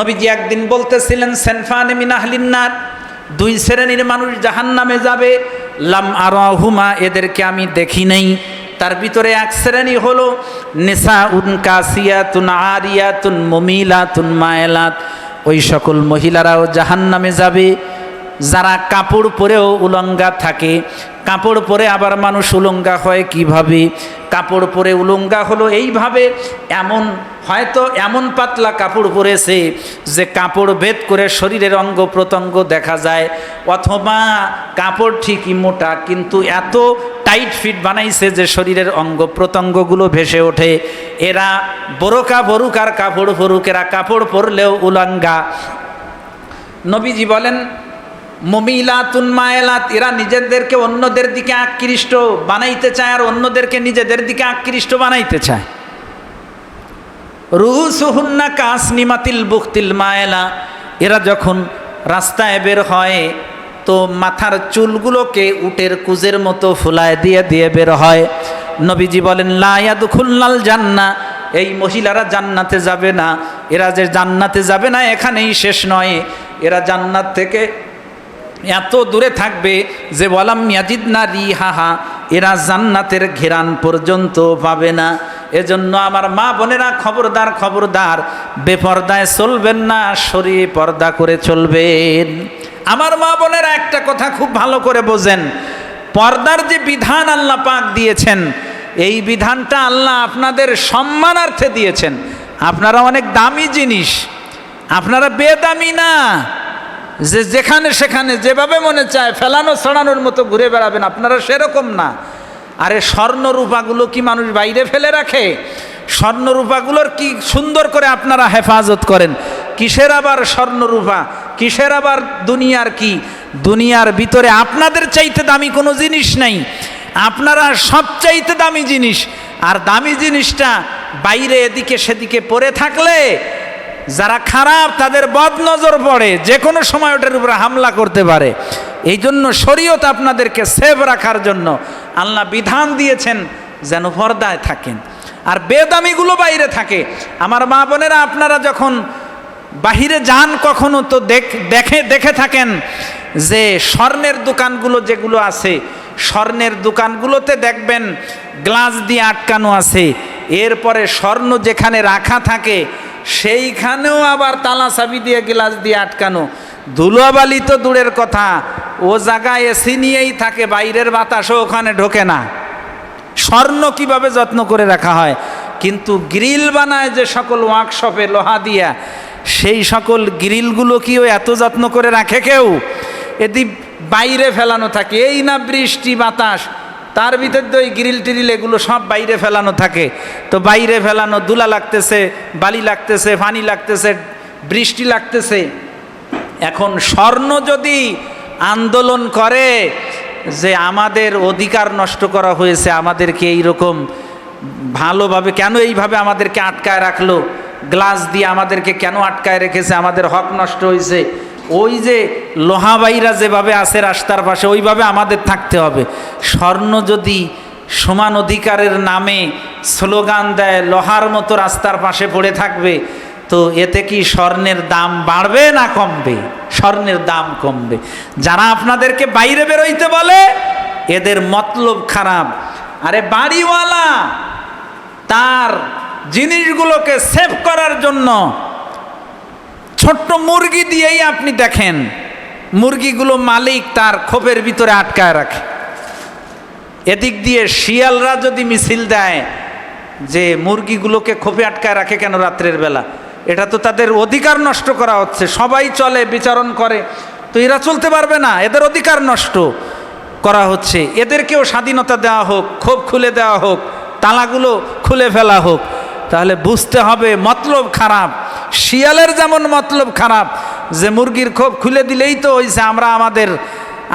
নবীজি একদিন বলতেছিলেন, সেনফান মিনাহলিন্নার দুই শ্রেণির মানুষ জাহান নামে যাবে। লাম আর আরহুমা, এদেরকে আমি দেখি নাই। তার ভিতরে এক শ্রেণি হলো নেশা উন কাসিয়াতুন আরিয়াতুন মমিলাতুন মায়েলাত। ওই সকল মহিলারাও জাহান নামে যাবে। যারা কাপড় পরেও উলঙ্গা থাকে কাপড় পরে আবার মানুষ উলঙ্গা হয় কীভাবে? কাপড় পরে উলঙ্গা হলো এইভাবে, এমন, হয়তো এমন পাতলা কাপড় পরেছে যে কাপড় ভেদ করে শরীরের অঙ্গ প্রত্যঙ্গ দেখা যায়। অথবা কাপড় ঠিকই মোটা, কিন্তু এত টাইট ফিট বানাইছে যে শরীরের অঙ্গ প্রত্যঙ্গগুলো ভেসে ওঠে। এরা বরকা বরুকার কাপড় পরুক, এরা কাপড় পরলেও উলঙ্গা। নবীজি বলেন মমিলাতুন মায়েলাত, এরা নিজেদেরকে অন্যদের দিকে আকৃষ্ট বানাইতে চায় আর অন্যদেরকে নিজেদের দিকে আকৃষ্ট বানাইতে চায়। রুহুসুহুন্না কাস নিমাতিল বুক্তিল মায়েলা, এরা যখন রাস্তায় বের হয় তো মাথার চুলগুলোকে উটের কুজের মতো ফুলায় দিয়ে দিয়ে বের হয়। নবীজি বলেন লায়াদু খুলনাল জান্না এই মহিলারা জান্নাতে যাবে না। এরা যে জান্নাতে যাবে না, এখানেই শেষ নয়। এরা জান্নাত থেকে এত দূরে থাকবে যে বলাম ইয়াজিদ না রি হাহা এরা জান্নাতের ঘেরান পর্যন্ত পাবে না। এজন্য আমার মা বোনেরা খবরদার খবরদার, বেপর্দায় চলবেন না, শরীরে পর্দা করে চলবেন। আমার মা বোনেরা একটা কথা খুব ভালো করে বোঝেন, পর্দার যে বিধান আল্লাহ পাক দিয়েছেন, এই বিধানটা আল্লাহ আপনাদের সম্মানার্থে দিয়েছেন। আপনারা অনেক দামি জিনিস, আপনারা বেদামি না। যে যেখানে সেখানে যেভাবে মনে চায়, ফেলানো ছড়ানোর মতো ঘুরে বেড়াবেন, আপনারা সেরকম না। আরে স্বর্ণরূপাগুলো কি মানুষ বাইরে ফেলে রাখে? স্বর্ণরূপাগুলোর কি সুন্দর করে আপনারা হেফাজত করেন? কিসের আবার স্বর্ণরূপা কিসের আবার দুনিয়ার কি? দুনিয়ার ভিতরে আপনাদের চাইতে দামি কোনো জিনিস নাই। আপনারা সবচাইতে দামি জিনিস। আর দামি জিনিসটা বাইরে এদিকে সেদিকে পড়ে থাকলে যারা খারাপ, তাদের বদ নজর পড়ে যে কোনো সময় ওটার উপরে হামলা করতে পারে। এই জন্য শরীয়ত আপনাদেরকে সেভ রাখার জন্য আল্লাহ বিধান দিয়েছেন যেন পর্দায় থাকেন। আর বেদামিগুলো বাইরে থাকে। আমার মা বোনেরা, আপনারা যখন বাহিরে যান, কখনো তো দেখ, দেখে দেখে থাকেন যে স্বর্ণের দোকানগুলো যেগুলো আছে, স্বর্ণের দোকানগুলোতে দেখবেন গ্লাস দিয়ে আটকানো আছে। এরপরে স্বর্ণ যেখানে রাখা থাকে সেইখানেও আবার তালা চাবি দিয়ে গ্লাস দিয়ে আটকানো। ধুলোবালি তো দূরের কথা। ও জায়গায় এসি নিয়েই থাকে, বাইরের বাতাসও ওখানে ঢোকে না। স্বর্ণ কীভাবে যত্ন করে রাখা হয়? কিন্তু গ্রিল বানায় যে সকল ওয়ার্কশপে লোহা দিয়া, সেই সকল গ্রিলগুলো কিও এত যত্ন করে রাখে কেউ? এদি বাইরে ফেলানো থাকে, এই না বৃষ্টি, বাতাস। তার ভিতর তো ওই গ্রিল টিরিল এগুলো সব বাইরে ফেলানো থাকে। তো বাইরে ফেলানো দুলা লাগতেছে, বালি লাগতেছে পানি লাগতেছে, বৃষ্টি লাগতেছে। এখন স্বর্ণ যদি আন্দোলন করে যে আমাদের অধিকার নষ্ট করা হয়েছে, আমাদেরকে এই রকম ভালোভাবে কেন এইভাবে আমাদেরকে আটকায় রাখল? গ্লাস দিয়ে আমাদেরকে কেন আটকায় রেখেছে? আমাদের হক নষ্ট হয়েছে। ওই যে লোহাবাইরা যেভাবে আছে রাস্তার পাশে, ওইভাবে আমাদের থাকতে হবে। স্বর্ণ যদি সমান অধিকারের নামে স্লোগান দেয়, লোহার মতো রাস্তার পাশে পড়ে থাকবে, তো এতে কি স্বর্ণের দাম বাড়বে না কমবে? স্বর্ণের দাম কমবে। যারা আপনাদেরকে বাইরে বেরোইতে বলে, এদের মতলব খারাপ। আরে বাড়িওয়ালা, তার জিনিসগুলোকে সেভ করার জন্য ছোট্ট মুরগি দিয়েই আপনি দেখেন, মুরগিগুলো মালিক তার খোপের ভিতরে আটকায় রাখে। এদিক দিয়ে শিয়ালরা যদি মিছিল দেয়, যে মুরগিগুলোকে খোপে আটকায় রাখে কেন রাত্রের বেলা? এটা তো তাদের অধিকার নষ্ট করা হচ্ছে, সবাই চলে, বিচারণ করে। তো এরা চলতে পারবে না, এদের অধিকার নষ্ট করা হচ্ছে। এদেরকেও স্বাধীনতা দেওয়া হোক, ক্ষোভ খুলে দেওয়া হোক, তালাগুলো খুলে ফেলা হোক, তাহলে বুঝতে হবে মতলব খারাপ। শিয়ালের যেমন মতলব খারাপ, যে মুরগির ক্ষোভ খুলে দিলেই তো হয়েছে আমরা আমাদের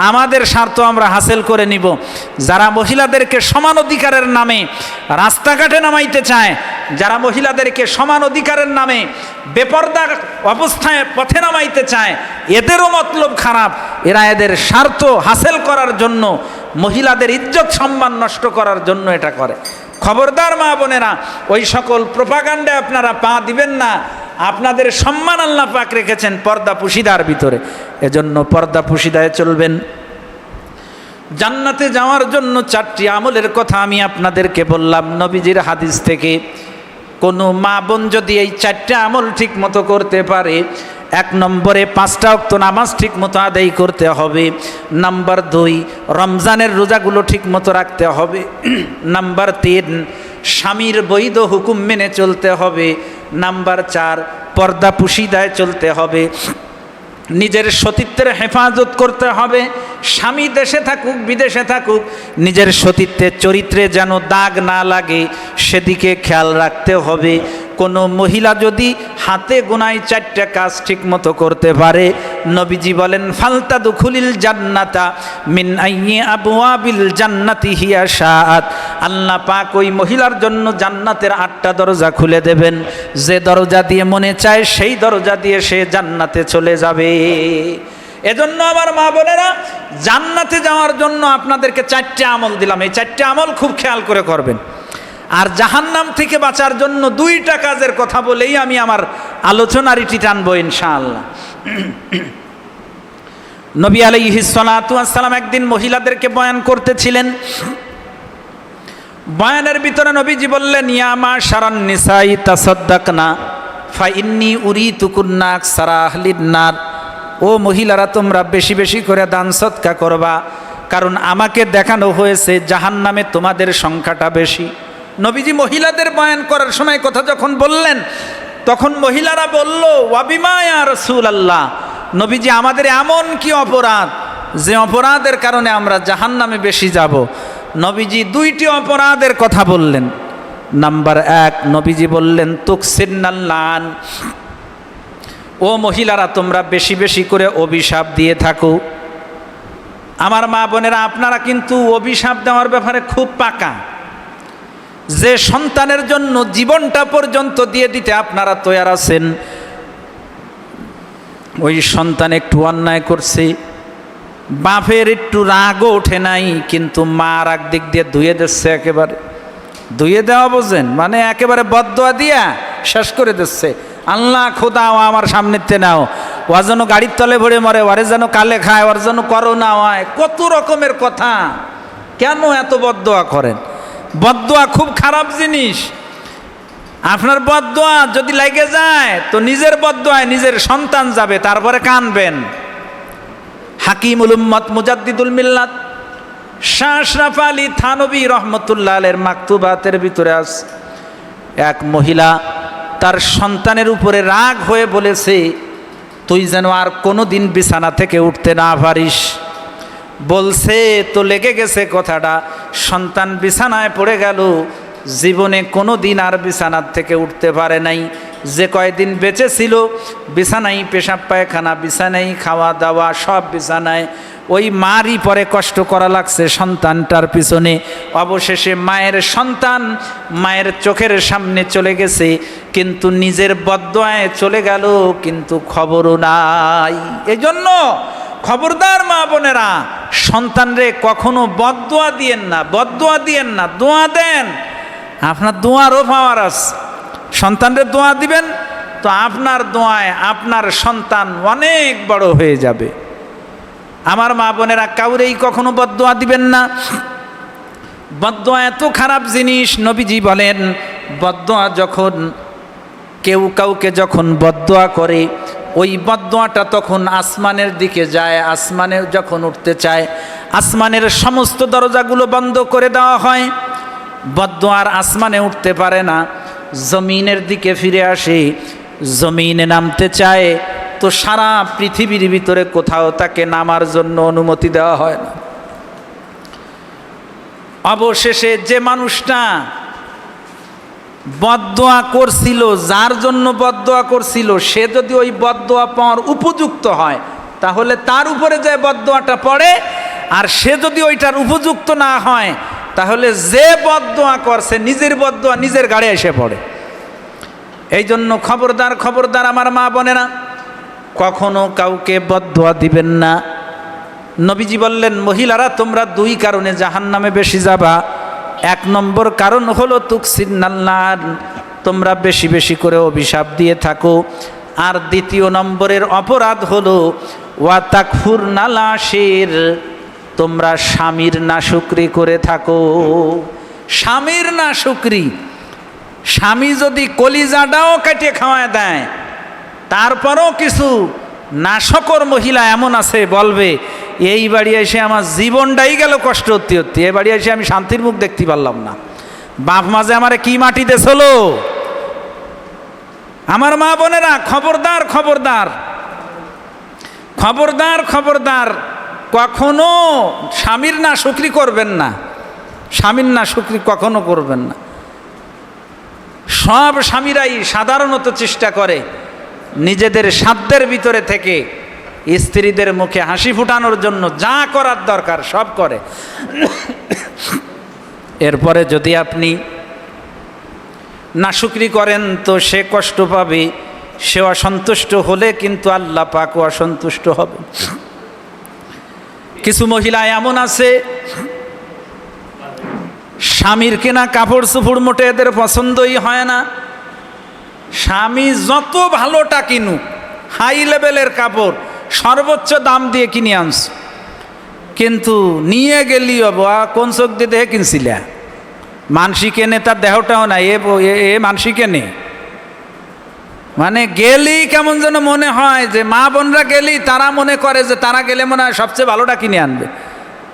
আমাদের স্বার্থ আমরা হাসিল করে নিব। যারা মহিলাদেরকে সমান অধিকারের নামে রাস্তাঘাটে নামাইতে চায়, যারা মহিলাদেরকে সমান অধিকারের নামে বেপর্দা অবস্থায় পথে নামাইতে চায়, এদেরও মতলব খারাপ। এরা এদের স্বার্থ হাসিল করার জন্য, মহিলাদের ইজ্জত সম্মান নষ্ট করার জন্য এটা করে। খবরদার মা বোনেরা, ওই সকল প্রপাগান্ডে আপনারা পা দিবেন না। আপনাদের সম্মান আল্লাহ পাক রেখেছেন পর্দা পুশিদার ভিতরে। এজন্য পর্দা পুশিদায় চলবেন। জান্নাতে যাওয়ার জন্য চারটি আমলের কথা আমি আপনাদেরকে বললাম নবীজির হাদিস থেকে। কোনো মা বোন যদি এই চারটে আমল ঠিক মতো করতে পারে, এক নম্বরে পাঁচটা অক্ত নামাজ ঠিক মতো আদায় করতে হবে। নাম্বার দুই, রমজানের রোজাগুলো ঠিক মতো রাখতে হবে। নাম্বার তিন স্বামীর বৈধ হুকুম মেনে চলতে হবে। নাম্বার চার, পর্দা পুশিদায় চলতে হবে। নিজের সতীত্বের হেফাজত করতে হবে। স্বামী দেশে থাকুক, বিদেশে থাকুক, নিজের সতীত্বের চরিত্রে যেন দাগ না লাগে, সেদিকে খেয়াল রাখতে হবে। কোনো মহিলা যদি হাতে গোনায় চারটা কাজ ঠিক মতো করতে পারে, নবীজি বলেন ফালতা দুখুলিল জান্নাতা মিন আইয়ে আবু আবিল জান্নাতি হিয়া শাহাত আল্লাহ পাক ওই মহিলার জন্য জান্নাতের আটটা দরজা খুলে দেবেন। যে দরজা দিয়ে মনে চায়, সেই দরজা দিয়ে সে জান্নাতে চলে যাবে। এজন্য আমার মা বোনেরা, জান্নাতে যাওয়ার জন্য আপনাদেরকে চারটে আমল দিলাম। এই চারটে আমল খুব খেয়াল করে করবেন। আর জাহান্নাম থেকে বাঁচার জন্য দুইটা কাজের কথা বলেই আমি আমার আলোচনার ইটি টানবো ইনশাআল্লাহ। নবী আলাইহি সালাম একদিন মহিলাদেরকে বয়ান করতেছিলেন। বয়ানের ভিতরে নবীজি বললেন ইয়ামা সারান নিসাই, তাসাদ্দাকনা, ফা ইন্নি উরি তুকুন্নাক সারা আহলিন্নার ও মহিলারা, তোমরা বেশি বেশি করে দান সৎকা করবা, কারণ আমাকে দেখানো হয়েছে জাহান নামে তোমাদের সংখ্যাটা বেশি। নবীজি মহিলাদের বয়ান করার সময় কথা যখন বললেন, তখন মহিলারা বলল ওয়াবিমায়া রসুল আল্লাহ নবীজি, আমাদের এমন কি অপরাধ? যে অপরাধের কারণে আমরা জাহান নামে বেশি যাব। নবীজি দুইটি অপরাধের কথা বললেন। নাম্বার এক, নবীজি বললেন তুকসিন্নাল্লান ও মহিলারা, তোমরা বেশি বেশি করে অভিশাপ দিয়ে থাকো। আমার মা বোনেরা, আপনারা কিন্তু অভিশাপ দেওয়ার ব্যাপারে খুব পাকা। যে সন্তানের জন্য জীবনটা পর্যন্ত দিয়ে দিতে আপনারা তৈয়ার আছেন, ওই সন্তান একটু অন্যায় করছে, বাপের একটু রাগও ওঠে নাই, কিন্তু মা রাগ দিক দিয়ে ধুয়ে দিচ্ছে একেবারে। ধুয়ে দেওয়া বোঝেন? মানে একেবারে বদোয়া দিয়া শেষ করে দিচ্ছে। আল্লাহ খোদা ও আমার সামনেতে নাও। ও যেন গাড়ির তলে ভরে মরে, ওরে যেন কালে খায়, ওর যেন করোনা হয়। কত রকমের কথা। কেন এত বদোয়া করেন? বদোয়া খুব খারাপ জিনিস। আপনার বদোয়া যদি লেগে যায়, তো নিজের বদোয়ায় নিজের সন্তান যাবে, তারপরে কানবেন। হাকিমুল উম্মত মুজাদ্দিদুল মিল্লাত, শাহ আশরাফ আলী থানবী রহমতুল্লাহ আলের মাকতুবাতের ভিতরে আস এক মহিলা তার সন্তানের উপরে রাগ হয়ে বলেছে, তুই যেন আর কোনো দিন বিছানা থেকে উঠতে না পারিস। বলছে, তো লেগে গেছে কথাটা। সন্তান বিছানায় পড়ে গেল। জীবনে কোনো দিন আর বিছানার থেকে উঠতে পারে নাই। যে কয়দিন বেঁচে ছিল বিছানাই পেশাব, পায়খানা বিছানাই খাওয়া দাওয়া, সব বিছানায়। ওই মারই পরে কষ্ট করা লাগছে সন্তানটার পিছনে। অবশেষে মায়ের সন্তান মায়ের চোখের সামনে চলে গেছে, কিন্তু নিজের বদয়ায় চলে গেল, কিন্তু খবরও নাই। এই জন্য খবরদার মা বোনেরা সন্তানরে কখনো বদোয়া দিয়েন না বদোয়া দিয়েন না, দোয়া দেন। আপনার দোয়ারও পাওয়ার আছে। সন্তানরে দোয়া দিবেন, তো আপনার দোয়ায় আপনার সন্তান অনেক বড় হয়ে যাবে। আমার মা বোনেরা, কাউরেই কখনো বদোয়া দিবেন না। বদোয়া এত খারাপ জিনিস, নবীজি বলেন বদোয়া যখন কেউ কাউকে যখন বদোয়া করে ওই বদোয়াটা তখন আসমানের দিকে যায়, আসমানে যখন উঠতে চায়, আসমানের সমস্ত দরজাগুলো বন্ধ করে দেওয়া হয়। বদোয়ার আসমানে উঠতে পারে না, জমিনের দিকে ফিরে আসে, জমিনে নামতে চায়। তো সারা পৃথিবীর ভিতরে কোথাও তাকে নামার জন্য অনুমতি দেওয়া হয় না। অবশেষে যে মানুষটা বদোয়া করছিল, যার জন্য বদোয়া করছিল, সে যদি ওই বদোয়া পাওয়ার উপযুক্ত হয়, তাহলে তার উপরে যে বদোয়াটা পড়ে, আর সে যদি ওইটার উপযুক্ত না হয়, তাহলে যে বদোয়া করছে নিজের বদোয়া নিজের গাড়ি এসে পড়ে। এই জন্য খবরদার খবরদার আমার মা বোনেরা, কখনো কাউকে বদোয়া দিবেন না। নবীজি বললেন, মহিলারা, তোমরা দুই কারণে জাহান নামে বেশি যাবা। এক নম্বর কারণ হলো তুকসিন্নাল্লান তোমরা বেশি বেশি করে অভিশাপ দিয়ে থাকো। আর দ্বিতীয় নম্বরের অপরাধ হলো, ওয়া তাকফুর নালাশের। তোমরা স্বামীর না নাশুকরি করে থাকো। স্বামীর না নাশুকরি। স্বামী যদি কলিজাটাও কেটে খাওয়ায় দেয়, তারপরও কিছু নাশকর মহিলা এমন আছে, বলবে এই বাড়ি এসে আমার জীবনটাই গেল কষ্ট হতে হতে এই বাড়ি এসে আমি শান্তির মুখ দেখতে পারলাম না। বাপ মাঝে আমারে কি মাটি দেছলো আমার মা বোনেরা, খবরদার খবরদার। খবরদার খবরদার। কখনো স্বামীর না শুক্রি করবেন না। স্বামীর না শুক্রি কখনো করবেন না। সব স্বামীরাই সাধারণত চেষ্টা করে নিজেদের সাধ্যের ভিতরে থেকে স্ত্রীদের মুখে হাসি ফুটানোর জন্য যা করার দরকার সব করে। এরপরে যদি আপনি নাশুকরি করেন তো সে কষ্ট পাবে, সে অসন্তুষ্ট হলে কিন্তু আল্লাহ পাকও অসন্তুষ্ট হবে। কিছু মহিলা এমন আছে, স্বামীর কেনা কাপড় চুপড় মোটে এদের পছন্দই হয় না। স্বামী যত ভালোটা কিনুক, হাই লেভেলের কাপড় সর্বোচ্চ দাম দিয়ে কিনে আনস কিন্তু নিয়ে গেলি বাবা কোন চোখ দিয়ে দেখে কিনছিলা? মানসি কেনে তার দেহটাও না এ এ- মানসি কেনে মানে গেলেই কেমন যেন মনে হয় যে, মা বোনরা গেলেই তারা মনে করে যে, তারা গেলে মনে হয় সবচেয়ে ভালোটা কিনে আনবে।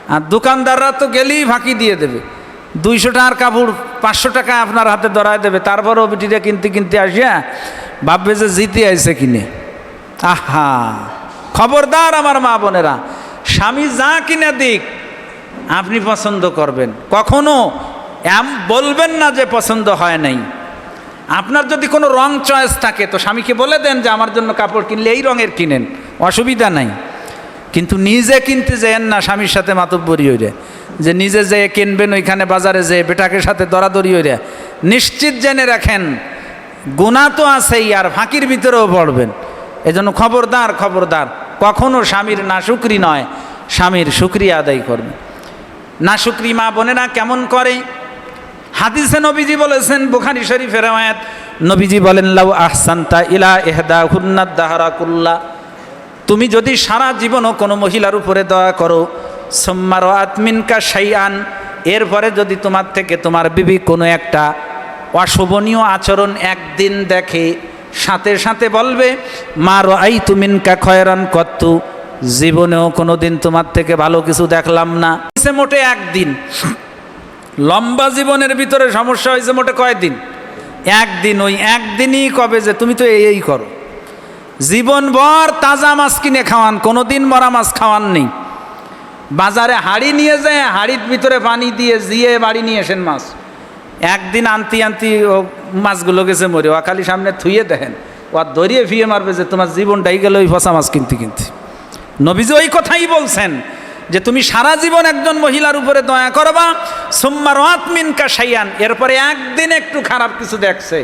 আর দোকানদাররা তো গেলেই ফাঁকি দিয়ে দেবে। দুইশো টাকার কাপড়, পাঁচশো টাকা আপনার হাতে ধরায় দেবে। তারপরও বিটিটা কিনতে কিনতে আসিয়া ভাববে যে, জিতে আইসে কিনে। আহা! খবরদার আমার মা বোনেরা, স্বামী যা কিনা দিক, আপনি পছন্দ করবেন। কখনো এম বলবেন না যে পছন্দ হয় নাই। আপনার যদি কোনো রং চয়েস থাকে, তো স্বামীকে বলে দেন যে আমার জন্য কাপড় কিনলে এই রঙের কিনেন, অসুবিধা নাই। কিন্তু নিজে কিনতে যেন না স্বামীর সাথে মাতব্বরি হইরে। যে নিজে যেয়ে কিনবেন ওইখানে বাজারে যেয়ে বেটাকে সাথে দরাদরি হইরে। নিশ্চিত জেনে রাখেন, গুণা তো আছেই আর ফাঁকির ভিতরেও পড়বেন। এজন্য খবরদার খবরদার। কখনো স্বামীর না শুক্রি নয়, স্বামীর শুক্রিয়া আদায় করবে। না শুক্রি মা বোনেরা কেমন করে? হাদিসে নবীজি বলেছেন, বুখারি শরীফের আয়াত নবীজি বলেন, লাউ আহসান্তা ইলা এহদা হুন্নাদ দাহারা কুল্লা। তুমি যদি সারা জীবনও কোনো মহিলার উপরে দয়া করো সোম্মার আতমিনকা সাইয়ান এরপরে যদি তোমার থেকে তোমার বিবি কোনো একটা অশোভনীয় আচরণ একদিন দেখে সাথে সাথে বলবে মার আই তুমিনকা খয়রান কত্তু, জীবনেও কোনো দিন তোমার থেকে ভালো কিছু দেখলাম না। সে মোটে একদিন। লম্বা জীবনের ভিতরে সমস্যা হয়েছে মোটে কয়দিন? একদিন। ওই একদিনই কবে যে তুমি তো এই করো। জীবনভর তাজা মাছ কিনে খাওয়ান কোনো দিন মরা মাছ খাওয়ান নেই। বাজারে হাড়ি নিয়ে যায়, হাড়ির ভিতরে পানি দিয়ে, জিয়ে বাড়ি নিয়ে এসেন মাছ। একদিন আনতি আনতি, ও মাছগুলো গেছে মরে, ও খালি সামনে থুয়ে দেখেন। ও আর দরিয়ে ফিয়ে মারবে যে তোমার জীবনটাই গেল ওই ফসা মাছ কিনতে কিনতে। নবীজি ওই কথাই বলছেন যে তুমি সারা জীবন একজন মহিলার উপরে দয়া করবা সোম্মার আতমিন সাইয়ান এরপরে একদিন একটু খারাপ কিছু দেখছে,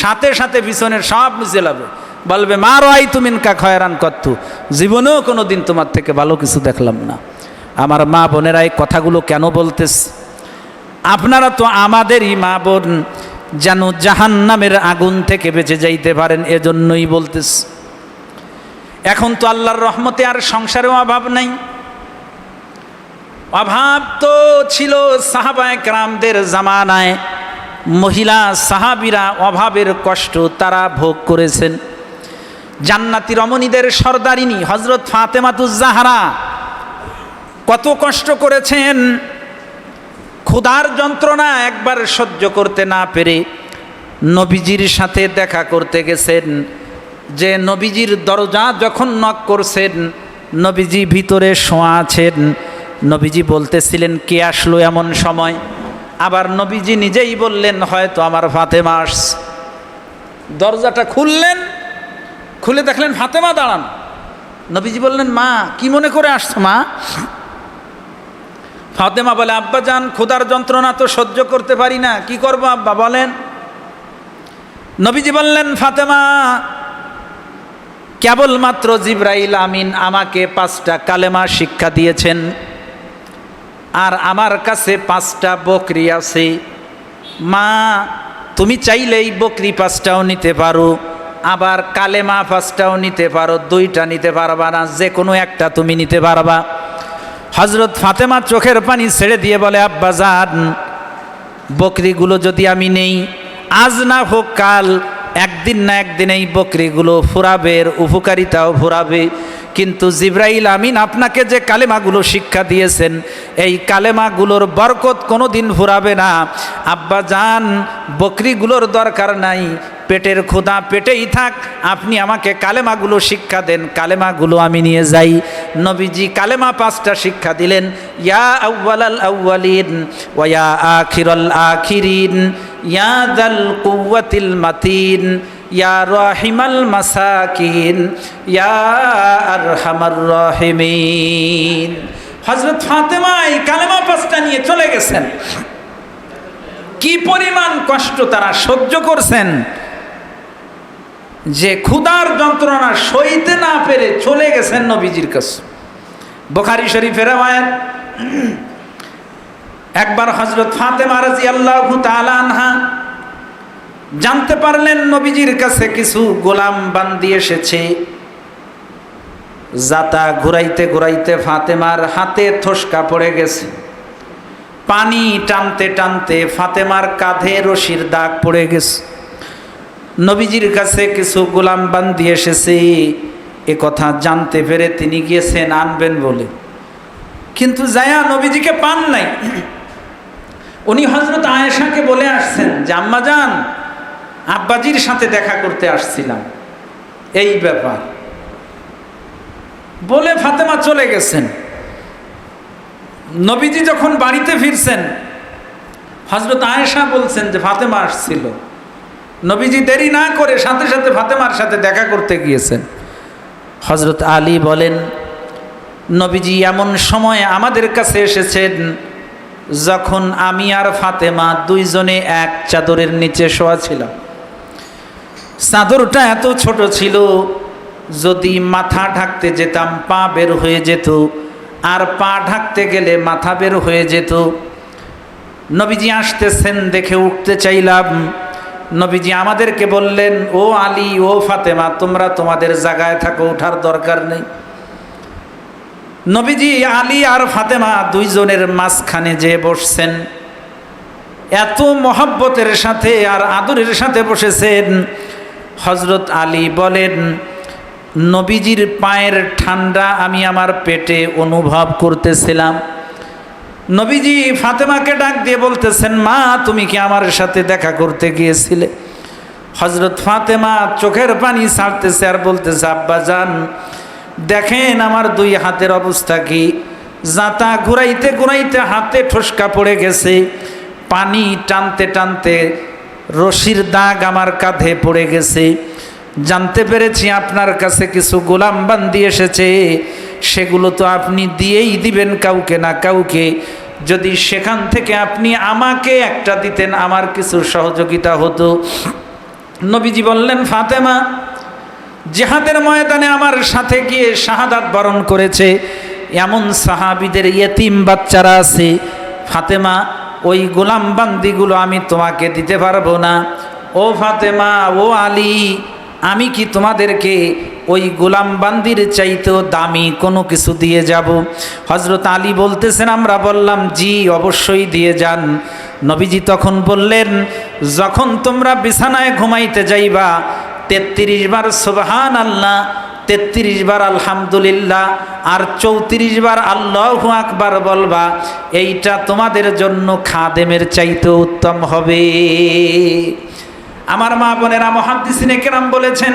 সাথে সাথে পিছনের সব মিশে যাবে। বলবে, মা রাই তুমিন কা খয়রান কত্তু, জীবনেও কোনো দিন তোমার থেকে ভালো কিছু দেখলাম না। আমার মা বোনেরা এই কথাগুলো কেন বলতেস আপনারা তো আমাদেরই মা বোন, যেন জাহান্নামের আগুন থেকে বেঁচে যাইতে পারেন, এজন্যই বলতেস এখন তো আল্লাহর রহমতে আর সংসারেও অভাব নাই। অভাব তো ছিল সাহাবায় ক্রামদের জামানায়। মহিলা সাহাবিরা অভাবের কষ্ট তারা ভোগ করেছেন। জান্নাতি রমণীদের সর্দারিনী হজরত ফাতেমাতুজাহারা কত কষ্ট করেছেন। ক্ষুধার যন্ত্রণা একবার সহ্য করতে না পেরে নবীজির সাথে দেখা করতে গেছেন। যে নবীজির দরজা যখন নক করছেন, নবীজি ভিতরে শোয়া আছেন। নবীজি বলতেছিলেন, কে আসলো এমন সময়? আবার নবীজি নিজেই বললেন, হয়তো আমার ফাতেমা আস দরজাটা খুললেন, খুলে দেখলেন ফাতেমা দাঁড়ান। নবীজি বললেন, মা, কি মনে করে আসছো মা? ফাতেমা বলে, আব্বা যান, ক্ষুধার যন্ত্রণা তো সহ্য করতে পারি না, কি করব আব্বা বলেন? নবীজি বললেন, ফাতেমা, কেবলমাত্র জিব্রাইল আমিন আমাকে পাঁচটা কালেমা শিক্ষা দিয়েছেন, আর আমার কাছে পাঁচটা বকরি আছে। মা, তুমি চাইলেই বকরি পাঁচটাও নিতে পারো, আবার কালেমা পাঁচটাও নিতে পারো, দুইটা নিতে পারবা না যে কোনো একটা তুমি নিতে পারবা। হজরত ফাতেমা চোখের পানি ছেড়ে দিয়ে বলে, আব্বা যান বকরিগুলো যদি আমি নেই, আজ না হোক কাল, একদিন না একদিন এই বকরিগুলো ফুরাবে, এর উপকারিতাও ফুরাবে। কিন্তু জিব্রাইল আমিন আপনাকে যে কালেমাগুলো শিক্ষা দিয়েছেন, এই কালেমাগুলোর বরকত কোনো দিন ফুরাবে না। আব্বা যান বকরিগুলোর দরকার নাই, পেটের ক্ষুধা পেটেই থাক, আপনি আমাকে কালেমাগুলো শিক্ষা দেন, কালেমাগুলো আমি নিয়ে যাই। নবীজি কালেমা পাঁচটা শিক্ষা দিলেন, ইয়া আউ্বালাল আউ্বালিন ওয়া আখিরাল আখিরিন, ইয়া দাল কুওয়াতিল মাতিন। ইয়া রাহিমাল মাসাকিন, ইয়া আরহামার রাহিমিন। হযরত ফাতেমা এই কালেমা পাঁচটা নিয়ে চলে গেছেন। কি পরিমাণ কষ্ট তারা সহ্য করছেন যে ক্ষুধার যন্ত্রণা সইতে না পেরে চলে গেছেন নবীজির কাছে। বোখারি শরীফের একবার হজরত ফাতেমা রাজি আল্লাহ আনহা জানতে পারলেন নবীজির কাছে কিছু গোলাম বান্দি এসেছে। যাতা ঘুরাইতে ঘুরাইতে ফাতেমার হাতে থসকা পড়ে গেছে। পানি টানতে টানতে ফাতেমার কাঁধে রশির দাগ পড়ে গেছে। নবীজির কাছে কিছু গোলাম বান্দি এসেছে। এ কথা জানতে পেরে তিনি গিয়েছেন আনবেন বলে। কিন্তু জায়া নবীজিকে পান নাই। উনি হজরত আয়েশাকে বলে আসছেন আম্মা যান আব্বাজির সাথে দেখা করতে আসছিলাম। এই ব্যাপার। বলে ফাতেমা চলে গেছেন। নবীজি যখন বাড়িতে ফিরছেন হজরত আয়েশা বলছেন যে ফাতেমা আসছিল। নবীজি দেরি না করে সাথে সাথে ফাতেমার সাথে দেখা করতে গিয়েছেন। হজরত আলী বলেন, নবীজি এমন সময় আমাদের কাছে এসেছেন যখন আমি আর ফাতেমা দুইজনে এক চাদরের নিচে শোয়া ছিলাম। চাদরটা এত ছোট ছিল, যদি মাথা ঢাকতে যেতাম, পা বের হয়ে যেত, আর পা ঢাকতে গেলে মাথা বের হয়ে যেত। নবীজি আসতেছেন দেখে উঠতে চাইলাম। নবীজি আমাদেরকে বললেন, ও আলী, ও ফাতেমা, তোমরা তোমাদের জায়গায় থাকো ওঠার দরকার নেই। নবীজি, আলী আর ফাতেমা দুইজনের মাঝখানে যে বসছেন। এত মহাব্বতের সাথে আর আদরের সাথে বসেছেন। হজরত আলী বলেন, নবীজির পায়ের ঠান্ডা আমি আমার পেটে অনুভব করতেছিলাম। নবীজি ফাতেমাকে ডাক দিয়ে বলতেছেন, মা, তুমি কি আমার সাথে দেখা করতে গিয়েছিলে? হজরত ফাতেমা চোখের পানি ছাড়তেছে আর বলতেছে, আব্বা যান দেখেন আমার দুই হাতের অবস্থা কি। জাতা ঘুরাইতে ঘুরাইতে হাতে ঠসকা পড়ে গেছে। পানি টানতে টানতে রশির দাগ আমার কাঁধে পড়ে গেছে। জানতে পেরেছি আপনার কাছে কিছু গোলাম বান্দি এসেছে। সেগুলো তো আপনি দিয়েই দিবেন কাউকে না কাউকে। যদি সেখান থেকে আপনি আমাকে একটা দিতেন, আমার কিছু সহযোগিতা হতো। নবীজি বললেন, ফাতেমা, জেহাদের ময়দানে আমার সাথে গিয়ে শাহাদাত বরণ করেছে। এমন সাহাবিদের ইয়েতিম বাচ্চারা আছে। ফাতেমা ওই গোলাম বান্দিগুলো আমি তোমাকে দিতে পারব না। ও ফাতেমা, ও আলী, আমি কি তোমাদেরকে ওই গোলাম বান্দির চাইতেও দামি কোনো কিছু দিয়ে যাব? হজরত আলী বলতেছেন, আমরা বললাম, জি, অবশ্যই দিয়ে যান। নবীজি তখন বললেন, যখন তোমরা বিছানায় ঘুমাইতে যাইবা, তেত্রিশ বার সুবহান আল্লাহ তেত্রিশ বার আলহামদুলিল্লাহ আর চৌত্রিশ বার আল্লাহ আকবার বলবা, এইটা তোমাদের জন্য খাদেমের চাইতে উত্তম হবে। আমার মা বোনেরা মহাদ্দিসিনে কেরাম বলেছেন,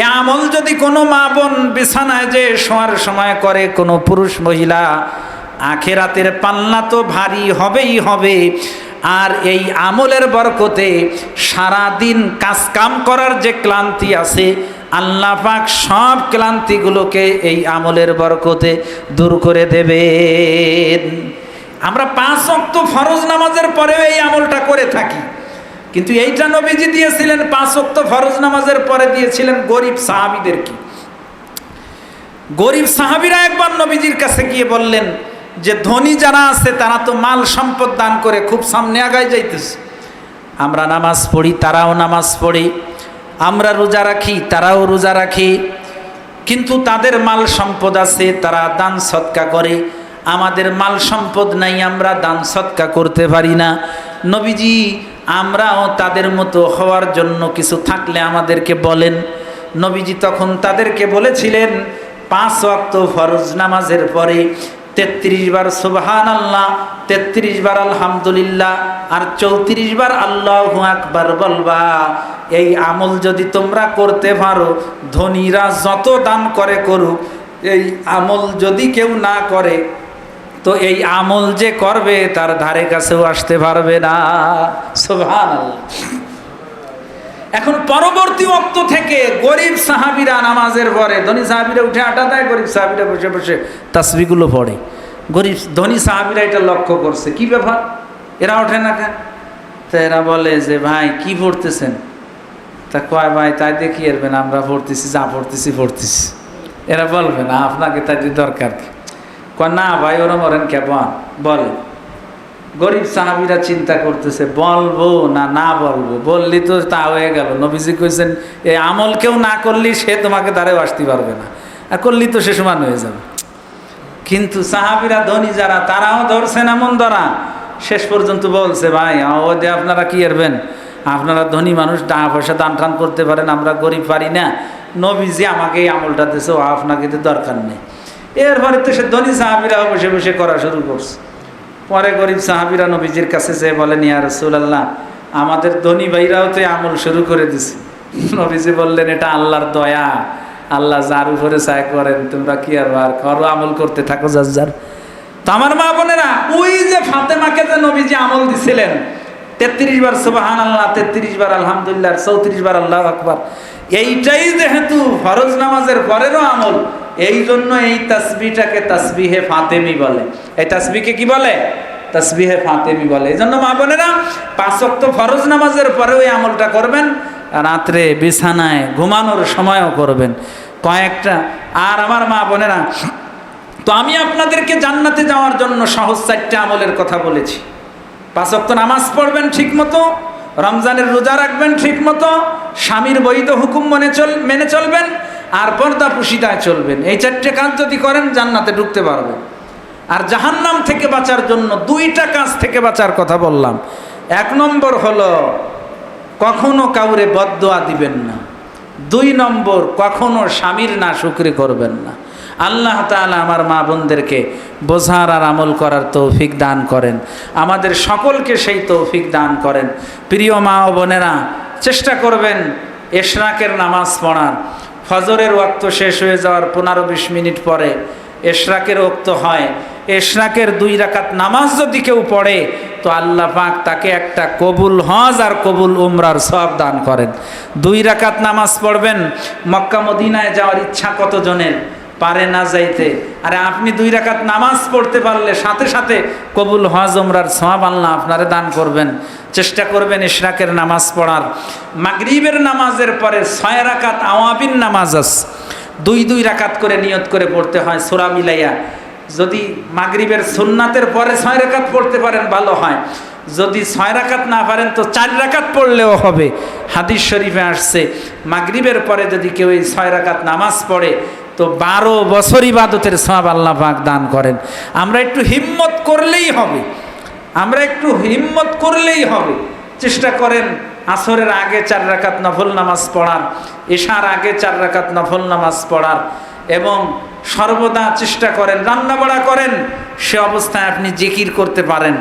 এ আমল যদি কোনো মা বোন বিছানায় যে শোয়ার সময় করে কোনো পুরুষ মহিলা, আখেরাতের পাল্লা তো ভারী হবেই হবে। আর এই আমলের বরকতে সারাদিন কাজকাম করার যে ক্লান্তি আছে আল্লাহ পাক সব ক্লান্তিগুলোকে এই আমলের বরকতে দূর করে দেবেন। আমরা পাঁচ অক্ত ফরজ নামাজের পরেও এই আমলটা করে থাকি। কিন্তু এইটা নবীজি দিয়েছিলেন, পাঁচ অক্ত ফরজ নামাজের পরে দিয়েছিলেন গরিব সাহাবিদেরকে গরিব সাহাবিরা একবার নবীজির কাছে গিয়ে বললেন যে, ধনী যারা আছে তারা তো মাল সম্পদ দান করে খুব সামনে আগায় যাইতেছে। আমরা নামাজ পড়ি, তারাও নামাজ পড়ি। আমরা রোজা রাখি, তারাও রোজা রাখি। কিন্তু তাদের মাল সম্পদ আছে, তারা দান সৎকা করে। আমাদের মাল সম্পদ নাই, আমরা দান সৎকা করতে পারি না। নবীজি, আমরাও তাদের মতো হওয়ার জন্য কিছু থাকলে আমাদেরকে বলেন। নবীজি তখন তাদেরকে বলেছিলেন, পাঁচ ওয়াক্ত ফরজ নামাজের পরে তেত্রিশ বার সুবহান আল্লাহ তেত্রিশ বার আলহামদুলিল্লাহ, আর চৌত্রিশ বার আল্লাহ আকবার বলবা, এই আমল যদি তোমরা করতে পারো, ধনীরা যত দান করে করুক, এই আমল যদি কেউ না করে, তো এই আমল যে করবে, তার ধারে কাছেও আসতে পারবে না। সুবহান এখন পরবর্তী অক্ত থেকে গরিব সাহাবিরা নামাজের পরে, ধনী সাহাবিরা উঠে আটা দেয়, গরিব সাহাবিরা বসে বসে তাসবিগুলো পড়ে। গরিব, ধনী সাহাবিরা এটা লক্ষ্য করছে। কি ব্যাপার? এরা ওঠে না কেন? তা এরা বলে যে, ভাই, কি পড়তেছেন? তা কয়, ভাই, তাই দেখি এরবেন? আমরা পড়তেছি, যা পড়তেছি পড়তেছি। এরা বলবে, না, আপনাকে তাই দরকার কি? কয়, না, ভাই, ওরা মরেন কেমন বলে। গরিব সাহাবিরা চিন্তা করতেছে, বলব না না বলব? বললি তো তা হয়ে গেল। নবীজি কইছেন এই আমল কেউ না করলি সে তোমাকে দ্বারেও আসতে পারবে না। আর করলি তো সে সমান হয়ে যাবে। কিন্তু সাহাবিরা ধনী যারা, তারাও ধরছেন এমন ধরা শেষ পর্যন্ত বলছে, ভাই ও যে আপনারা কি এরবেন আপনারা ধনী মানুষ, টাকা পয়সা দান টান করতে পারেন, আমরা গরিব পারি না। নবীজি আমাকে এই আমলটা দিয়েছে, ও আপনাকে তো দরকার নেই। এরপরে তো সে ধনী সাহাবিরাও বসে বসে করা শুরু করছে। পরে গরিব সাহাবিরা নবীজির কাছে যে বলেন, ইয়া রসুলাল্লাহ, আমাদের ধনী ভাইরাও তো আমল শুরু করে দিছে। নবীজি বললেন, এটা আল্লাহর দয়া, আল্লাহ যার উপরে চায় করেন, তোমরা কি আর আর করো আমল করতে থাকো যার যার তো আমার মা বোনেরা, ওই যে ফাতেমাকে যে নবীজি আমল দিছিলেন, তেত্রিশ বার সুবাহান আল্লাহ তেত্রিশ বার আলহামদুলিল্লাহ, চৌত্রিশ বার আল্লাহ আকবার, এইটাই যেহেতু ফরজ নামাজের পরেরও আমল এই জন্য এই তাসবিটাকে তাসবিহে ফাতেমি বলে। এই তাসবিকে কি বলে? তাসবিহে ফাতেমি বলে। এই জন্য মা বোনেরা পাঁচক্ত ফরজ নামাজের পরে ওই আমলটা করবেন, রাত্রে বিছানায় ঘুমানোর সময়ও করবেন। কয়েকটা, আর আমার মা বোনেরা, তো আমি আপনাদেরকে জান্নাতে যাওয়ার জন্য সহজ চারটে আমলের কথা বলেছি। পাঁচক্ত নামাজ পড়বেন ঠিক মতো রমজানের রোজা রাখবেন ঠিক মতো স্বামীর বৈধ হুকুম মনে চল, মেনে চলবেন আর পর্দা পুশিদায় চলবেন। এই চারটে কাজ যদি করেন, জান্নাতে ঢুকতে পারবেন। আর জাহান্নাম থেকে বাঁচার জন্য দুইটা কাজ থেকে বাঁচার কথা বললাম। এক নম্বর হলো, কখনো কাউরে বদদোয়া দিবেন না। দুই নম্বর, কখনো স্বামীর না শুক্রি করবেন না। আল্লাহ তাআলা আমার মা বোনদেরকে বোঝার আর আমল করার তৌফিক দান করেন। আমাদের সকলকে সেই তৌফিক দান করেন। প্রিয় মা ও বোনেরা, চেষ্টা করবেন এশরাকের নামাজ পড়ার। ফজরের ওয়াক্ত শেষ হয়ে যাওয়ার পনেরো বিশ মিনিট পরে এশরাকের ওক্ত হয়। এশরাকের দুই রাকাত নামাজ যদি কেউ পড়ে, তো আল্লাহ পাক তাকে একটা কবুল হজ আর কবুল উমরার সব দান করেন। দুই রাকাত নামাজ পড়বেন, মক্কা মদিনায় যাওয়ার ইচ্ছা কতজনের? পারে না যাইতে। আরে আপনি দুই রাকাত নামাজ পড়তে পারলে সাথে সাথে কবুল হজ উমরার সব আল্লাহ আপনারে দান করবেন। চেষ্টা করবেন ইশরাকের নামাজ পড়ার। মাগরিবের নামাজের পরে ছয় রাকাত আওয়াবিন নামাজ আছে দুই দুই রাকাত করে নিয়ত করে পড়তে হয় সোরা মিলাইয়া। যদি মাগরিবের সুন্নাতের পরে ছয় রাকাত পড়তে পারেন, ভালো হয়। যদি ছয় রাকাত না পারেন, তো চার রাকাত পড়লেও হবে। হাদিস শরীফে আসছে, মাগরিবের পরে যদি কেউ এই ছয় রাকাত নামাজ পড়ে তো বারো বছর ইবাদতের সব আল্লাহ পাক দান করেন। আমরা একটু হিম্মত করলেই হবে। আমরা একটু হিম্মত করলেই হবে। চেষ্টা করেন আসরের আগে চার রাকাত নফল নামাজ পড়ার, এশার আগে চার রাকাত নফল নামাজ পড়ার এবং সর্বদা চেষ্টা করেন রান্নাবাড়া করেন, সে অবস্থায় আপনি জিকির করতে পারেন।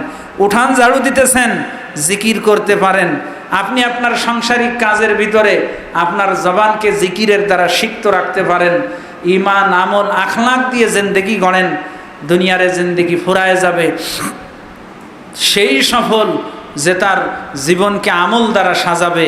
উঠান ঝাড়ু দিতেছেন, জিকির করতে পারেন। আপনি আপনার সাংসারিক কাজের ভিতরে আপনার জবানকে জিকিরের দ্বারা সিক্ত রাখতে পারেন। ইমান আমল আখলাক দিয়ে জিন্দগি গড়েন, দুনিয়ারে জিন্দগি ফুরায় যাবে। সেই সফল যে তার জীবনকে আমল দ্বারা সাজাবে।